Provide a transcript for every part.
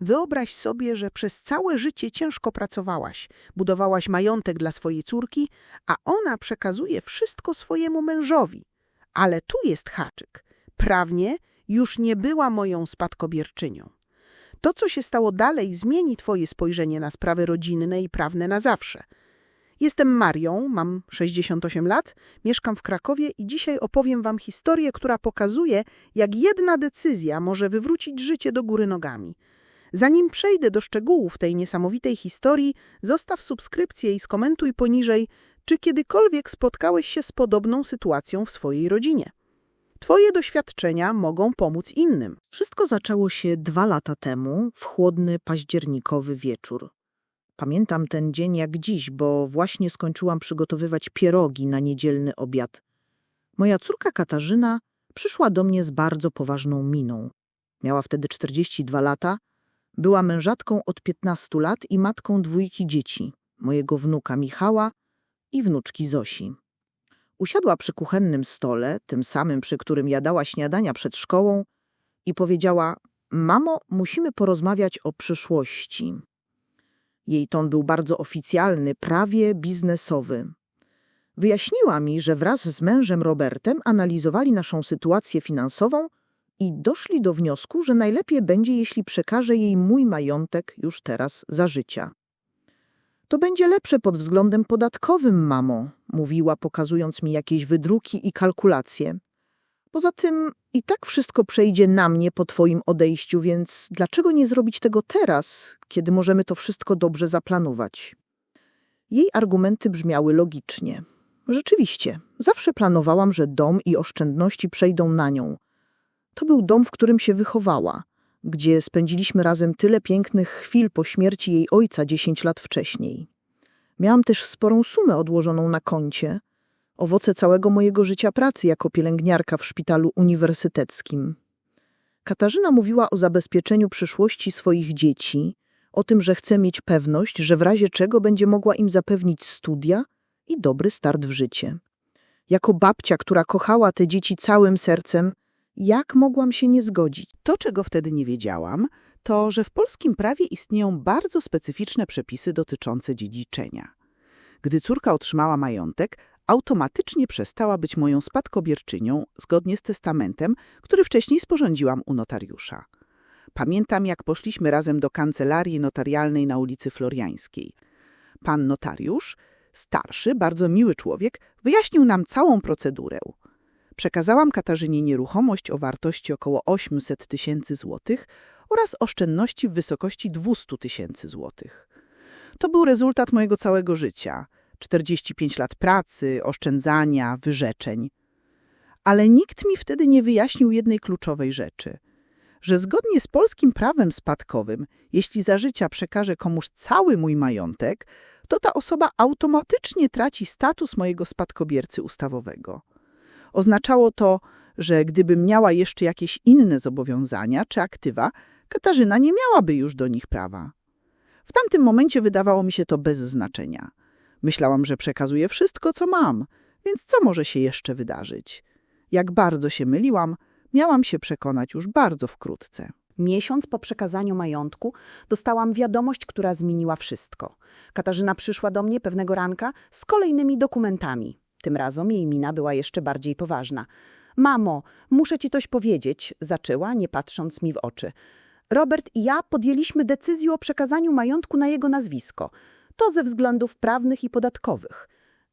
Wyobraź sobie, że przez całe życie ciężko pracowałaś, budowałaś majątek dla swojej córki, a ona przekazuje wszystko swojemu mężowi. Ale tu jest haczyk. Prawnie już nie była moją spadkobierczynią. To, co się stało dalej, zmieni twoje spojrzenie na sprawy rodzinne i prawne na zawsze. Jestem Marią, mam 68 lat, mieszkam w Krakowie i dzisiaj opowiem wam historię, która pokazuje, jak jedna decyzja może wywrócić życie do góry nogami. Zanim przejdę do szczegółów tej niesamowitej historii, zostaw subskrypcję i skomentuj poniżej, czy kiedykolwiek spotkałeś się z podobną sytuacją w swojej rodzinie. Twoje doświadczenia mogą pomóc innym. Wszystko zaczęło się dwa lata temu, w chłodny październikowy wieczór. Pamiętam ten dzień jak dziś, bo właśnie skończyłam przygotowywać pierogi na niedzielny obiad. Moja córka Katarzyna przyszła do mnie z bardzo poważną miną. Miała wtedy 42 lata, była mężatką od 15 lat i matką dwójki dzieci, mojego wnuka Michała i wnuczki Zosi. Usiadła przy kuchennym stole, tym samym, przy którym jadała śniadania przed szkołą i powiedziała: Mamo, musimy porozmawiać o przyszłości. Jej ton był bardzo oficjalny, prawie biznesowy. Wyjaśniła mi, że wraz z mężem Robertem analizowali naszą sytuację finansową i doszli do wniosku, że najlepiej będzie, jeśli przekaże jej mój majątek już teraz za życia. To będzie lepsze pod względem podatkowym, mamo, mówiła, pokazując mi jakieś wydruki i kalkulacje. Poza tym i tak wszystko przejdzie na mnie po twoim odejściu, więc dlaczego nie zrobić tego teraz, kiedy możemy to wszystko dobrze zaplanować? Jej argumenty brzmiały logicznie. Rzeczywiście, zawsze planowałam, że dom i oszczędności przejdą na nią. To był dom, w którym się wychowała, gdzie spędziliśmy razem tyle pięknych chwil po śmierci jej ojca 10 lat wcześniej. Miałam też sporą sumę odłożoną na koncie, owoce całego mojego życia pracy jako pielęgniarka w szpitalu uniwersyteckim. Katarzyna mówiła o zabezpieczeniu przyszłości swoich dzieci, o tym, że chce mieć pewność, że w razie czego będzie mogła im zapewnić studia i dobry start w życie. Jako babcia, która kochała te dzieci całym sercem, jak mogłam się nie zgodzić? To, czego wtedy nie wiedziałam, to, że w polskim prawie istnieją bardzo specyficzne przepisy dotyczące dziedziczenia. Gdy córka otrzymała majątek, automatycznie przestała być moją spadkobierczynią zgodnie z testamentem, który wcześniej sporządziłam u notariusza. Pamiętam, jak poszliśmy razem do kancelarii notarialnej na ulicy Floriańskiej. Pan notariusz, starszy, bardzo miły człowiek, wyjaśnił nam całą procedurę. Przekazałam Katarzynie nieruchomość o wartości około 800 tysięcy złotych oraz oszczędności w wysokości 200 tysięcy złotych. To był rezultat mojego całego życia. 45 lat pracy, oszczędzania, wyrzeczeń. Ale nikt mi wtedy nie wyjaśnił jednej kluczowej rzeczy. Że zgodnie z polskim prawem spadkowym, jeśli za życia przekażę komuś cały mój majątek, to ta osoba automatycznie traci status mojego spadkobiercy ustawowego. Oznaczało to, że gdybym miała jeszcze jakieś inne zobowiązania czy aktywa, Katarzyna nie miałaby już do nich prawa. W tamtym momencie wydawało mi się to bez znaczenia. Myślałam, że przekazuję wszystko, co mam, więc co może się jeszcze wydarzyć? Jak bardzo się myliłam, miałam się przekonać już bardzo wkrótce. Miesiąc po przekazaniu majątku dostałam wiadomość, która zmieniła wszystko. Katarzyna przyszła do mnie pewnego ranka z kolejnymi dokumentami. Tym razem jej mina była jeszcze bardziej poważna. Mamo, muszę ci coś powiedzieć, zaczęła, nie patrząc mi w oczy. Robert i ja podjęliśmy decyzję o przekazaniu majątku na jego nazwisko. To ze względów prawnych i podatkowych.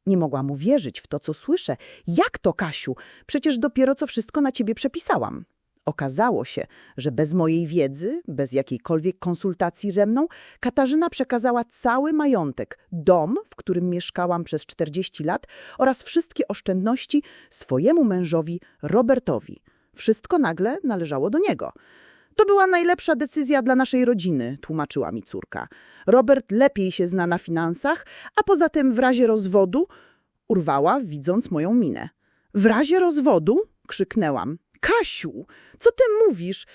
Nie mogłam uwierzyć w to, co słyszę. Jak to, Kasiu? Przecież dopiero co wszystko na ciebie przepisałam. Okazało się, że bez mojej wiedzy, bez jakiejkolwiek konsultacji ze mną, Katarzyna przekazała cały majątek, dom, w którym mieszkałam przez 40 lat oraz wszystkie oszczędności swojemu mężowi Robertowi. Wszystko nagle należało do niego. To była najlepsza decyzja dla naszej rodziny, tłumaczyła mi córka. Robert lepiej się zna na finansach, a poza tym w razie rozwodu urwała, widząc moją minę. W razie rozwodu? krzyknęłam. Kasiu, co ty mówisz?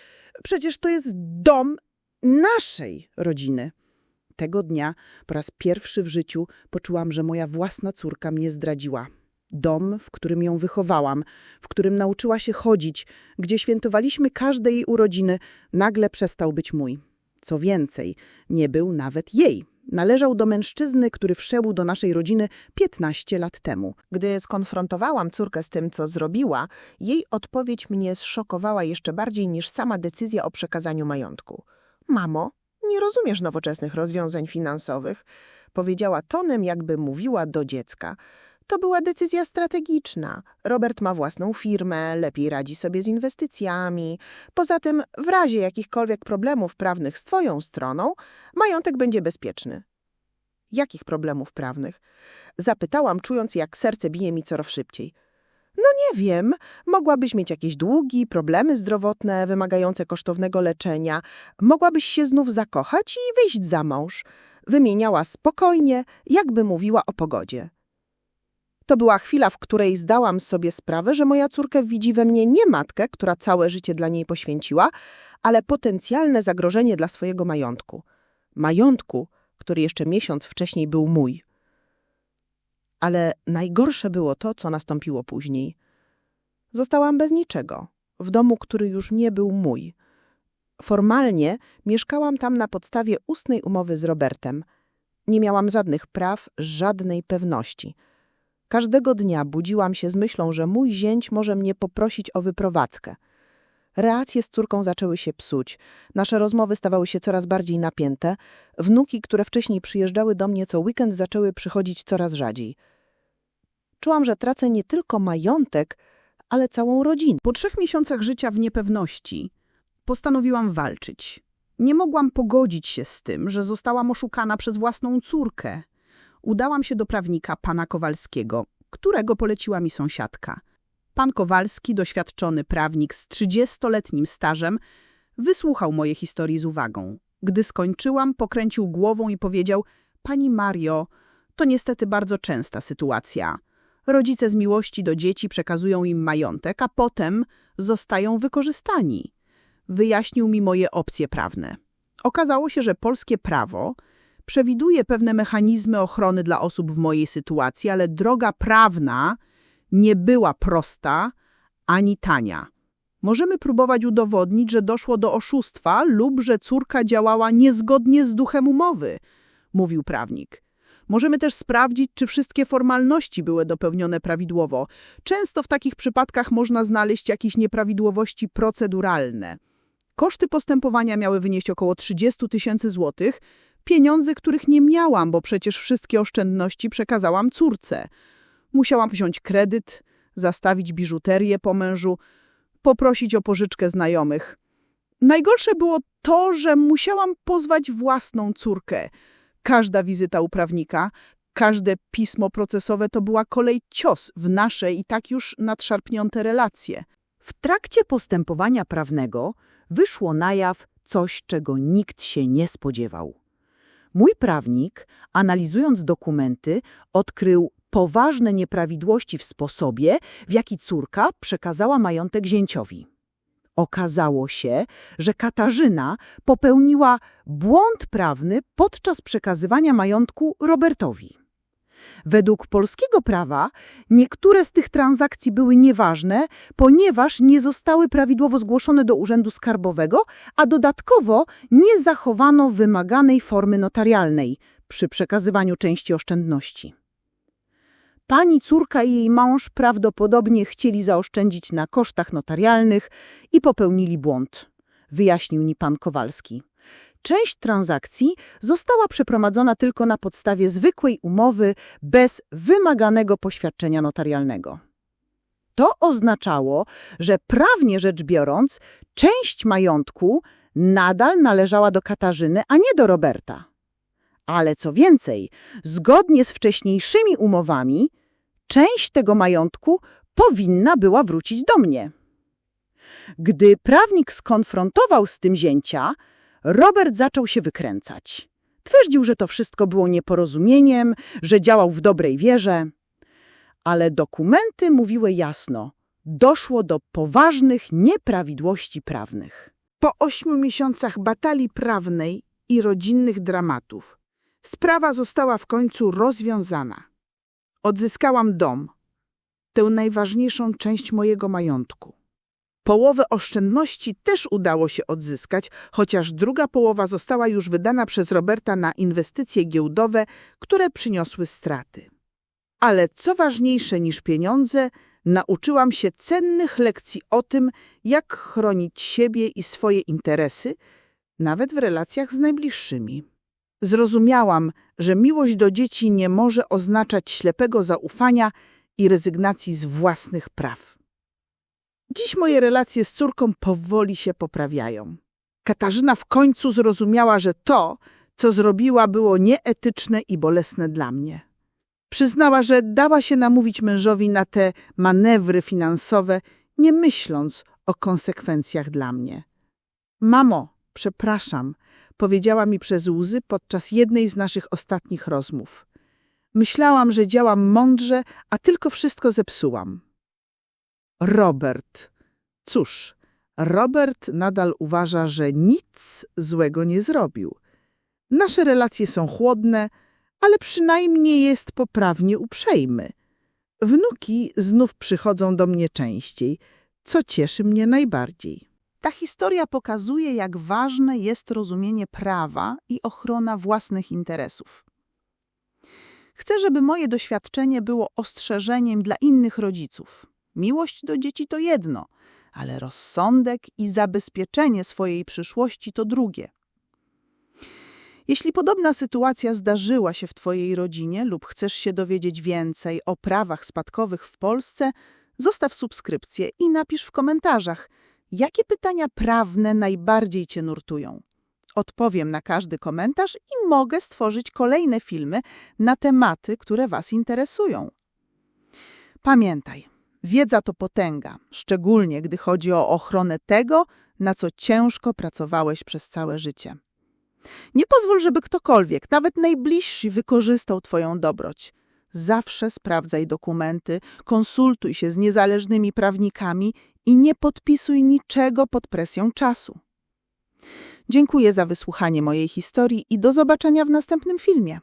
Przecież to jest dom naszej rodziny. Tego dnia po raz pierwszy w życiu poczułam, że moja własna córka mnie zdradziła. Dom, w którym ją wychowałam, w którym nauczyła się chodzić, gdzie świętowaliśmy każde jej urodziny, nagle przestał być mój. Co więcej, nie był nawet jej. Należał do mężczyzny, który wszedł do naszej rodziny 15 lat temu. Gdy skonfrontowałam córkę z tym, co zrobiła, jej odpowiedź mnie zszokowała jeszcze bardziej niż sama decyzja o przekazaniu majątku. Mamo, nie rozumiesz nowoczesnych rozwiązań finansowych, powiedziała tonem, jakby mówiła do dziecka. To była decyzja strategiczna. Robert ma własną firmę, lepiej radzi sobie z inwestycjami. Poza tym, w razie jakichkolwiek problemów prawnych z twoją stroną, majątek będzie bezpieczny. Jakich problemów prawnych? Zapytałam, czując, jak serce bije mi coraz szybciej. No nie wiem, mogłabyś mieć jakieś długi, problemy zdrowotne wymagające kosztownego leczenia, mogłabyś się znów zakochać i wyjść za mąż. Wymieniała spokojnie, jakby mówiła o pogodzie. To była chwila, w której zdałam sobie sprawę, że moja córka widzi we mnie nie matkę, która całe życie dla niej poświęciła, ale potencjalne zagrożenie dla swojego majątku. Majątku, który jeszcze miesiąc wcześniej był mój. Ale najgorsze było to, co nastąpiło później. Zostałam bez niczego, w domu, który już nie był mój. Formalnie mieszkałam tam na podstawie ustnej umowy z Robertem. Nie miałam żadnych praw, żadnej pewności. Każdego dnia budziłam się z myślą, że mój zięć może mnie poprosić o wyprowadzkę. Relacje z córką zaczęły się psuć. Nasze rozmowy stawały się coraz bardziej napięte. Wnuki, które wcześniej przyjeżdżały do mnie co weekend, zaczęły przychodzić coraz rzadziej. Czułam, że tracę nie tylko majątek, ale całą rodzinę. Po trzech miesiącach życia w niepewności postanowiłam walczyć. Nie mogłam pogodzić się z tym, że zostałam oszukana przez własną córkę. Udałam się do prawnika pana Kowalskiego, którego poleciła mi sąsiadka. Pan Kowalski, doświadczony prawnik z 30-letnim stażem, wysłuchał mojej historii z uwagą. Gdy skończyłam, pokręcił głową i powiedział: Pani Mario, to niestety bardzo częsta sytuacja. Rodzice z miłości do dzieci przekazują im majątek, a potem zostają wykorzystani. Wyjaśnił mi moje opcje prawne. Okazało się, że polskie prawo przewiduje pewne mechanizmy ochrony dla osób w mojej sytuacji, ale droga prawna nie była prosta ani tania. Możemy próbować udowodnić, że doszło do oszustwa lub że córka działała niezgodnie z duchem umowy, mówił prawnik. Możemy też sprawdzić, czy wszystkie formalności były dopełnione prawidłowo. Często w takich przypadkach można znaleźć jakieś nieprawidłowości proceduralne. Koszty postępowania miały wynieść około 30 tysięcy złotych, pieniądze, których nie miałam, bo przecież wszystkie oszczędności przekazałam córce. Musiałam wziąć kredyt, zastawić biżuterię po mężu, poprosić o pożyczkę znajomych. Najgorsze było to, że musiałam pozwać własną córkę. Każda wizyta u prawnika, każde pismo procesowe to była kolej cios w nasze i tak już nadszarpnięte relacje. W trakcie postępowania prawnego wyszło na jaw coś, czego nikt się nie spodziewał. Mój prawnik, analizując dokumenty, odkrył poważne nieprawidłowości w sposobie, w jaki córka przekazała majątek zięciowi. Okazało się, że Katarzyna popełniła błąd prawny podczas przekazywania majątku Robertowi. Według polskiego prawa niektóre z tych transakcji były nieważne, ponieważ nie zostały prawidłowo zgłoszone do Urzędu Skarbowego, a dodatkowo nie zachowano wymaganej formy notarialnej przy przekazywaniu części oszczędności. Pani córka i jej mąż prawdopodobnie chcieli zaoszczędzić na kosztach notarialnych i popełnili błąd, wyjaśnił mi pan Kowalski. Część transakcji została przeprowadzona tylko na podstawie zwykłej umowy bez wymaganego poświadczenia notarialnego. To oznaczało, że prawnie rzecz biorąc, część majątku nadal należała do Katarzyny, a nie do Roberta. Ale co więcej, zgodnie z wcześniejszymi umowami, część tego majątku powinna była wrócić do mnie. Gdy prawnik skonfrontował z tym zięcia, Robert zaczął się wykręcać. Twierdził, że to wszystko było nieporozumieniem, że działał w dobrej wierze. Ale dokumenty mówiły jasno, doszło do poważnych nieprawidłowości prawnych. Po ośmiu miesiącach batalii prawnej i rodzinnych dramatów sprawa została w końcu rozwiązana. Odzyskałam dom, tę najważniejszą część mojego majątku. Połowę oszczędności też udało się odzyskać, chociaż druga połowa została już wydana przez Roberta na inwestycje giełdowe, które przyniosły straty. Ale co ważniejsze niż pieniądze, nauczyłam się cennych lekcji o tym, jak chronić siebie i swoje interesy, nawet w relacjach z najbliższymi. Zrozumiałam, że miłość do dzieci nie może oznaczać ślepego zaufania i rezygnacji z własnych praw. Dziś moje relacje z córką powoli się poprawiają. Katarzyna w końcu zrozumiała, że to, co zrobiła, było nieetyczne i bolesne dla mnie. Przyznała, że dała się namówić mężowi na te manewry finansowe, nie myśląc o konsekwencjach dla mnie. Mamo, przepraszam, powiedziała mi przez łzy podczas jednej z naszych ostatnich rozmów. Myślałam, że działam mądrze, a tylko wszystko zepsułam. Robert. Cóż, Robert nadal uważa, że nic złego nie zrobił. Nasze relacje są chłodne, ale przynajmniej jest poprawnie uprzejmy. Wnuki znów przychodzą do mnie częściej, co cieszy mnie najbardziej. Ta historia pokazuje, jak ważne jest rozumienie prawa i ochrona własnych interesów. Chcę, żeby moje doświadczenie było ostrzeżeniem dla innych rodziców. Miłość do dzieci to jedno, ale rozsądek i zabezpieczenie swojej przyszłości to drugie. Jeśli podobna sytuacja zdarzyła się w Twojej rodzinie lub chcesz się dowiedzieć więcej o prawach spadkowych w Polsce, zostaw subskrypcję i napisz w komentarzach, jakie pytania prawne najbardziej Cię nurtują. Odpowiem na każdy komentarz i mogę stworzyć kolejne filmy na tematy, które Was interesują. Pamiętaj, wiedza to potęga, szczególnie gdy chodzi o ochronę tego, na co ciężko pracowałeś przez całe życie. Nie pozwól, żeby ktokolwiek, nawet najbliższy, wykorzystał Twoją dobroć. Zawsze sprawdzaj dokumenty, konsultuj się z niezależnymi prawnikami i nie podpisuj niczego pod presją czasu. Dziękuję za wysłuchanie mojej historii i do zobaczenia w następnym filmie.